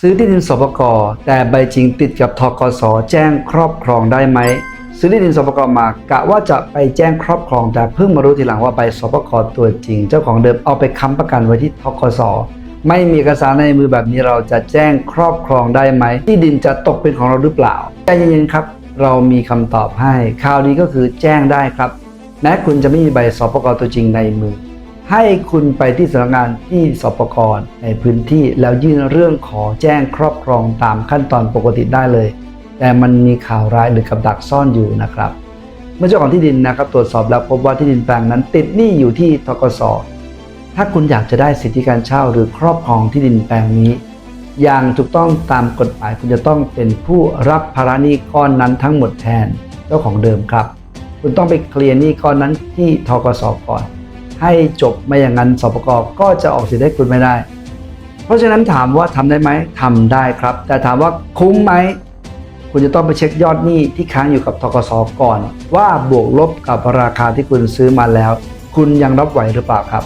ซื้อที่ดินสปกแต่ใบจริงติดกับทกสแจ้งครอบครองได้ไหม ซื้อที่ดินสปกมากะว่าจะไปแจ้งครอบครอง แต่เพิ่งมารู้ทีหลังว่าใบสปกตัวจริง เจ้าของเดิมเอาไปค้ำประกันไว้ที่ทกสไม่มีเอกสารในมือแบบนี้เราจะแจ้งครอบครองได้ไหม ที่ดินจะตกเป็นของเราหรือเปล่าใจเย็นๆครับ เรามีคำตอบให้ข่าวดีก็คือแจ้งได้ครับแม้คุณจะไม่มีใบสปกตัวจริงในมือ ให้คุณไปที่สำนักงานที่สปกรในพื้นที่แล้วยื่นเรื่องขอแจ้งครอบครองตามขั้นตอนปกติได้เลย แต่มันมีข่าวร้ายหรือกับดักซ่อนอยู่นะครับ เมื่อเจ้าของที่ดินนะครับตรวจสอบแล้วพบว่าที่ดินแปลงนั้น ติดหนี้อยู่ที่ทกสถ้าคุณอยากจะได้สิทธิการเช่าหรือครอบครองที่ดินแปลงนี้ อย่างถูกต้องตามกฎหมายคุณจะต้องเป็นผู้รับภาระหนี้ก้อนนั้นทั้งหมดแทนเจ้าของเดิมครับ คุณต้องไปเคลียร์หนี้ก้อนนั้นที่ทกสก่อน ให้จบไม่อย่างนั้นสปกก็จะออกสิทธิ์ให้คุณไม่ได้ เพราะฉะนั้นถามว่าทำได้ไหมทำได้ครับ แต่ถามว่าคุ้มไหมคุณจะต้องไปเช็คยอดหนี้ที่ค้างอยู่กับทกศก่อน ว่าบวกลบกับราคาที่คุณซื้อมาแล้ว คุณยังรับไหวหรือเปล่าครับ